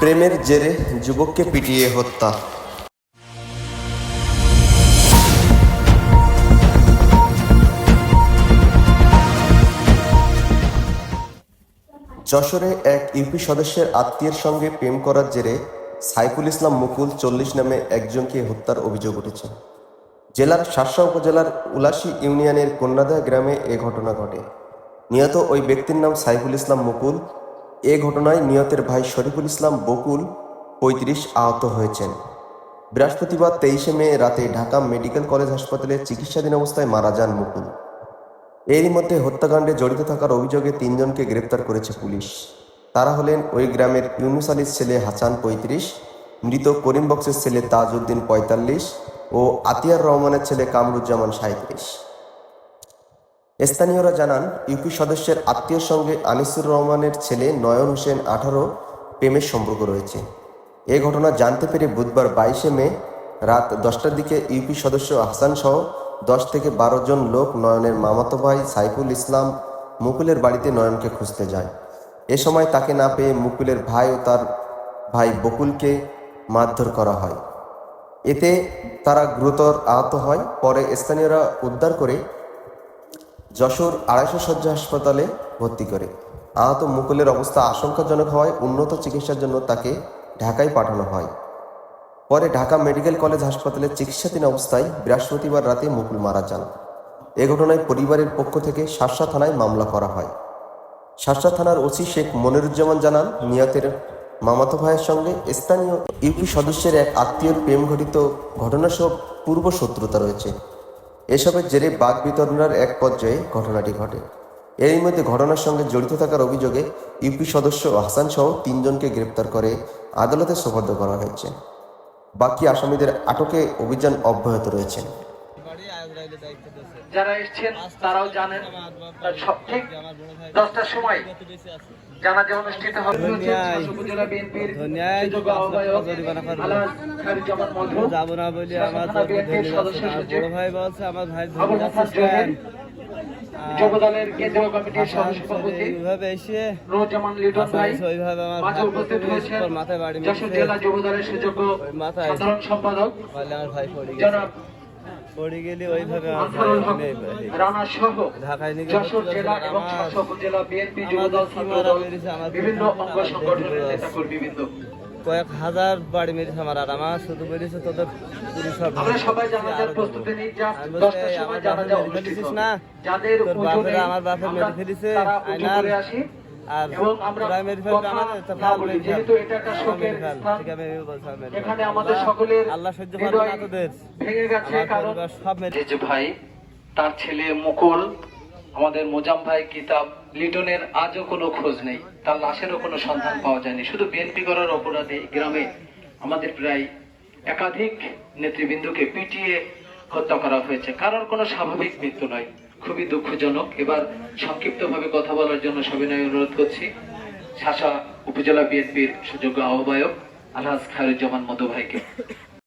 প্রেমের জেরে যুবককে পিটিয়ে হত্যা। যশোরে এক ইউপি সদস্যের আত্মীয়ের সঙ্গে প্রেম করার জেরে সাইফুল ইসলাম মুকুল চল্লিশ নামে একজনকে হত্যার অভিযোগ উঠেছে। জেলার শাসা উপজেলার উলাসী ইউনিয়নের কন্যাদা গ্রামে এ ঘটনা ঘটে। নিহত ওই ব্যক্তির নাম সাইফুল ইসলাম মুকুল এ ঘটনায় নিহতের ভাই শরীফুল ইসলাম বকুল পঁয়ত্রিশ আহত হয়েছেন। বৃহস্পতিবার তেইশে মে রাতে ঢাকা মেডিকেল কলেজ হাসপাতালে চিকিৎসাধীন অবস্থায় মারা যান মুকুল। এরই মধ্যে হত্যাকাণ্ডে জড়িত থাকার অভিযোগে তিনজনকে গ্রেপ্তার করেছে পুলিশ। তারা হলেন ওই গ্রামের ইউনুস আলীর ছেলে হাসান পঁয়ত্রিশ, মৃত করিম বক্সের ছেলে তাজউদ্দিন পঁয়তাল্লিশ ও আতিয়ার রহমানের ছেলে কামরুজ্জামান সাঁত্রিশ স্থানীয়রা জানান, ইউপি সদস্যের আত্মীয়র সঙ্গে আনিসুর রহমানের ছেলে নয়ন হোসেন আঠারো প্রেমের সম্পর্ক রয়েছে। এ ঘটনা জানতে পেরে বুধবার বাইশে মে রাত দশটার দিকে ইউপি সদস্য হাসান সহ দশ থেকে বারো জন লোক নয়নের মামাতো ভাই সাইফুল ইসলাম মুকুলের বাড়িতে নয়নকে খুঁজতে যায়। এ সময় তাকে না পেয়ে মুকুলের ভাই ও তার ভাই বকুলকে মারধর করা হয়। এতে তারা গুরুতর আহত হয়। পরে স্থানীয়রা উদ্ধার করে যশোর আড়াইশো শয্যা হাসপাতালে ভর্তি করে। আহত মুকুলের অবস্থা আশঙ্কাজনক হওয়ায় উন্নত চিকিৎসার জন্য তাকে ঢাকায় পাঠানো হয়। পরে ঢাকা মেডিকেল কলেজ হাসপাতালে চিকিৎসাধীন অবস্থায় বৃহস্পতিবার রাতে মুকুল মারা যান। এ ঘটনায় পরিবারের পক্ষ থেকে শার্শা থানায় মামলা করা হয়। শার্শা থানার ওসি শেখ মনিরুজ্জামান জানান, নিহতের মামাতো ভাইয়ের সঙ্গে স্থানীয় ইউপি সদস্যের এক আত্মীয়র প্রেম ঘটিত ঘটনাসহ পূর্ব শত্রুতা রয়েছে। এসবের জেরে বাঘ বিতরণের এক পর্যায়ে ঘটনাটি ঘটে। এরই মধ্যে ঘটনার সঙ্গে জড়িত থাকার অভিযোগে ইউপি সদস্য হাসান সহ তিনজনকে গ্রেপ্তার করে আদালতে সোপর্দ করা হয়েছে। বাকি আসামিদের আটকে অভিযান অব্যাহত রয়েছে। যারা এসছেন তারাও জানেন ঠিক দশটার সময় জানাজা অনুষ্ঠিত হবে। উপজেলা বিএনপির যাব না বলি আমার বড় ভাই বলছে আমার ভাই কেন্দ্রীয় কমিটির সদস্য সভাপতি নুরুজ্জামান লিটন মাঝে উপস্থিত হয়েছেন যশোর জেলা যুবদলের সুযোগ্য মাথায় সাধারণ সম্পাদক জনাব পড়ে গেলে ওইভাবে আমার ভাই আনসারুল হক নেই ভাই। রানা সহ ঢাকায় নিয়ে যশোর জেলা এবং উপজেলা বিএনপি যুবদল ছাত্রদল মারা মেরেছে, আমাদের বিভিন্ন অঙ্গ সংগঠনের মেরেছে। কয়েক হাজার বাড়ি মেরেছে আমার আর আমার শুধু বলেছে তোদের পুলিশ সব আমরা সবাই জানাজার প্রস্তুতি নিই জাস্ট আমি বলছি, দশটার সময় আমার জানাজা বাপের অনুষ্ঠিত মেরে। না? যাদের আমার বাপের ফেলেছে, তারা উজু আসি আর এবং আমরা ওরা মেরে আমাদের, তো বলি, যেহেতু এটা একটা শোকের স্থান। এখানে আমাদের সকলের আল্লাহ সহ্য হৃদয় না তোদের। ভেঙে গেছে কারণ সব যে ভাই তার ছেলে মুকুল আমাদের মোজাম ভাই কিতাব লিটনের আজও কোনো খোঁজ নেই। তার লাশেরও কোনো সন্ধান পাওয়া যায়নি। শুধু বিএনপি করার অপরাধে গ্রামে আমাদের প্রায় একাধিক নেতৃবৃন্দকে পিটিয়ে হত্যা করা হয়েছে। কারোর কোনো স্বাভাবিক মৃত্যু নয়। খুবই দুঃখজনক। এবার সংক্ষিপ্তভাবে কথা বলার জন্য সবিনয় অনুরোধ করছি। শাসা উপজেলা বিএনপির সুযোগ্য আহ্বায়ক আলহাজ খায়রুজ্জামান মধু ভাইকে।